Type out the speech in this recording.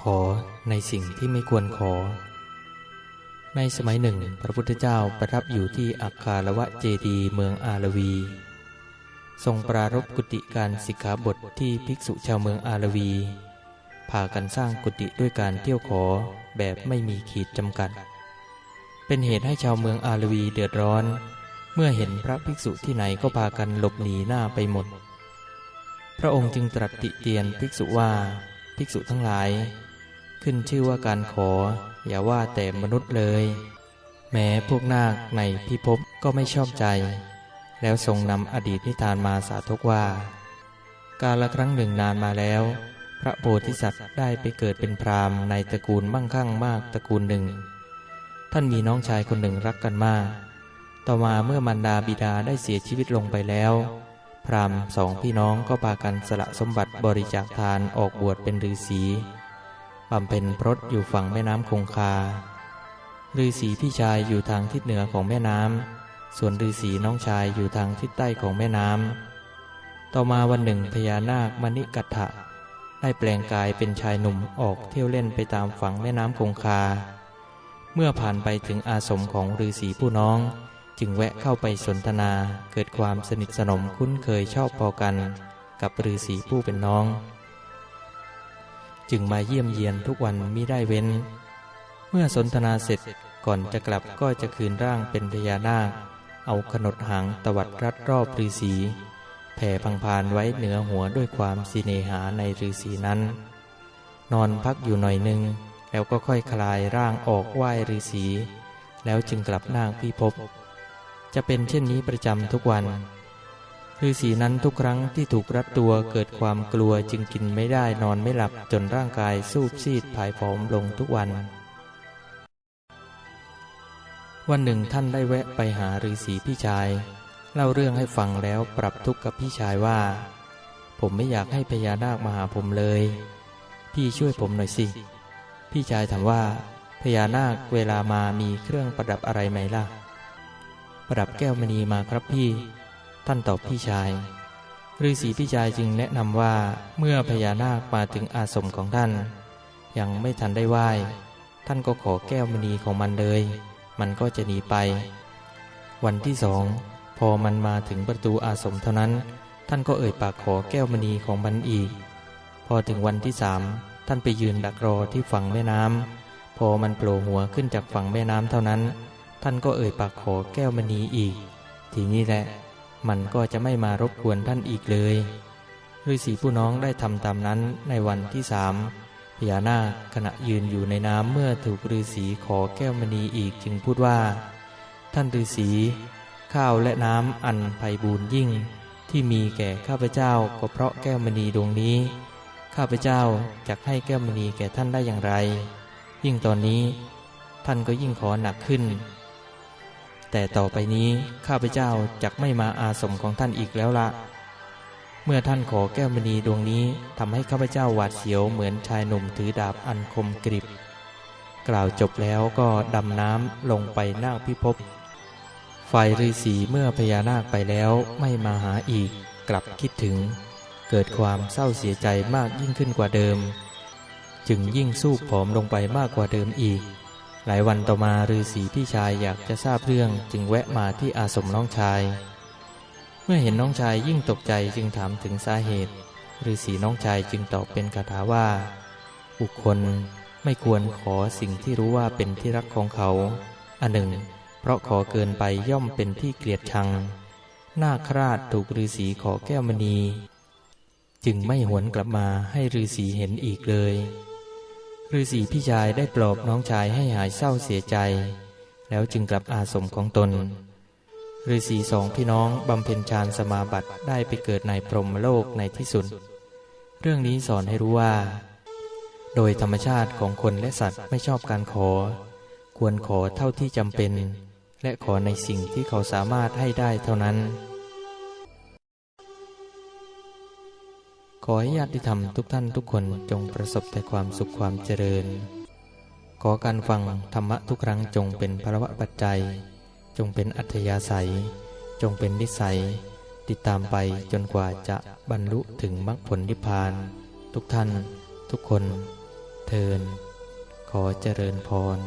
ขอในสิ่งที่ไม่ควรขอ ในสมัยหนึ่ง พระพุทธเจ้าประทับอยู่ที่อัคคารวะเจดีเมืองอาลวี ทรงปรารภกุติการสิกขาบทที่ภิกษุชาวเมืองอาลวีพากันสร้างกุฏิด้วยการเที่ยวขอแบบไม่มีขีดจำกัด เป็นเหตุให้ชาวเมืองอาลวีเดือดร้อน เมื่อเห็นพระภิกษุที่ไหนก็พากันหลบหนีหน้าไปหมด พระองค์จึงตรัสติเตียนภิกษุว่าภิกษุทั้งหลาย ขึ้นชื่อว่าการขอ อย่าว่าแต่มนุษย์เลย แม้พวกนาคในพิภพก็ไม่ชอบใจ แล้วทรงนำอดีตนิทานมาสาธกว่า กาลครั้งหนึ่งนานมาแล้ว พระโพธิสัตว์ได้ไปเกิดเป็นพราหมณ์ในตระกูลมั่งคั่งมากตระกูลหนึ่ง ท่านมีน้องชายคนหนึ่งรักกันมาก ต่อมาเมื่อมารดาบิดาได้เสียชีวิตลงไปแล้วพราหมณ์สองพี่น้องก็พากันสละสมบัติบริจาคทานออกบวชเป็นฤาษี บำเพ็ญพรตอยู่ฝั่งแม่น้ำคงคาฤาษีพี่ชายอยู่ทางทิศเหนือของแม่น้ำ ส่วนฤาษีน้องชายอยู่ทางทิศใต้ของแม่น้ำ ต่อมาวันหนึ่งพญานาคมณิกัตถะได้แปลงกายเป็นชายหนุ่มออกเที่ยวเล่นไปตามฝั่งแม่น้ำคงคา เมื่อผ่านไปถึงอาสมของฤาษีผู้น้อง จึงแวะเข้าไปสนทนาเกิดความสนิทสนมคุ้นเคยชอบพอกัน กับฤาษีผู้เป็นน้อง จึงมาเยี่ยมเยียนทุกวันมิได้เว้น เมื่อสนทนาเสร็จก่อนจะกลับก็จะคืนร่างเป็นพญานาค เอาขนดหางตวัดรัดรอบฤาษีแผ่พังพานไว้เหนือหัวด้วยความสิเนหาในฤาษีนั้น นอนพักอยู่หน่อยหนึ่งแล้วก็ค่อยคลายร่างออกไหว้ฤาษีแล้วจึงกลับนางพิภพจะเป็นเช่นนี้ประจำทุกวัน ฤาษีนั้นทุกครั้งที่ถูกรัดตัวเกิดความกลัวจึงกินไม่ได้นอนไม่หลับจนร่างกายสูบซีดผายผอมลงทุกวัน วันหนึ่งท่านได้แวะไปหาฤาษีพี่ชาย เล่าเรื่องให้ฟังแล้วปรับทุกข์กับพี่ชายว่า ผมไม่อยากให้พญานาคมาหาผมเลย พี่ช่วยผมหน่อยสิ พี่ชายถามว่า พญานาคเวลามามีเครื่องประดับอะไรไหมล่ะ ประดับแก้วมณีมาครับพี่ ท่านตอบพี่ชายฤาษีพี่ชายจึงแนะนำว่าเมื่อพญานาคมาถึงอาสมของท่าน ยังไม่ทันได้ไหว้ท่านก็ขอแก้วมณีของมันเลย มันก็จะหนีไป วันที่สองพอมันมาถึงประตูอาสมเท่านั้น ท่านก็เอ่ยปากขอแก้วมณีของมันอีก พอถึงวันที่สามท่านไปยืนดักรอที่ฝั่งแม่น้ำพอมันโผล่หัวขึ้นจากฝั่งแม่น้ำเท่านั้น ท่านก็เอ่ยปากขอแก้วมณีอีก ทีนี้แหละ มันก็จะไม่มารบกวนท่านอีกเลยฤาษีผู้น้องได้ทำตามนั้นในวันที่สามพญานาคขณะยืนอยู่ในน้ำเมื่อถูกฤาษีขอแก้วมณีอีกจึงพูดว่า ท่านฤาษีข้าวและน้ำอันไพบูรย์ยิ่ง ที่มีแก่ข้าพเจ้าก็เพราะแก้วมณีดวงนี้ ข้าพเจ้าจะให้แก้วมณีแก่ท่านได้อย่างไร ยิ่งตอนนี้ ท่านก็ยิ่งขอหนักขึ้น แต่ต่อไปนี้ข้าพเจ้าจะไม่มาอาสมของท่านอีกแล้วละ เมื่อท่านขอแก้วมณีดวงนี้ทำให้ข้าพเจ้าหวาดเสียวเหมือนชายหนุ่มถือดาบอันคมกริบ กล่าวจบแล้วก็ดำน้ำลงไปนาคพิภพฝ่ายฤาษีเมื่อพญานาคไปแล้วไม่มาหาอีกกลับคิดถึง เกิดความเศร้าเสียใจมากยิ่งขึ้นกว่าเดิม จึงยิ่งสู้ผอมลงไปมากกว่าเดิมอีก หลายวันต่อมาฤาษีพี่ชายอยากจะทราบเรื่องจึงแวะมาที่อาสมน้องชาย เมื่อเห็นน้องชายยิ่งตกใจจึงถามถึงสาเหตุฤาษีน้องชายจึงตอบเป็นคาถาว่า บุคคลไม่ควรขอสิ่งที่รู้ว่าเป็นที่รักของเขา อันหนึ่ง เพราะขอเกินไปย่อมเป็นที่เกลียดชังหน้าคราดถูกฤาษีขอแก้วมณี จึงไม่หวนกลับมาให้ฤาษีเห็นอีกเลย ฤาษีพี่ชายได้ปลอบน้องชายให้หายเศร้าเสียใจ แล้วจึงกลับอาสมของตนฤาษีสองพี่น้องบำเพ็ญฌานสมาบัติได้ไปเกิดในพรหมโลกในที่สุด เรื่องนี้สอนให้รู้ว่า โดยธรรมชาติของคนและสัตว์ไม่ชอบการขอ ควรขอเท่าที่จำเป็น และขอในสิ่งที่เขาสามารถให้ได้เท่านั้น ขอให้ญาติธรรมทุกท่านทุกคนจงประสบแต่ความสุขความเจริญ ขอการฟังธรรมะทุกครั้งจงเป็นพระวะปัจจัย จงเป็นอัธยาศัย จงเป็นนิสัย ติดตามไปจนกว่าจะบรรลุถึงมรรคผลนิพพาน ทุกท่าน ทุกคน เทินขอเจริญพร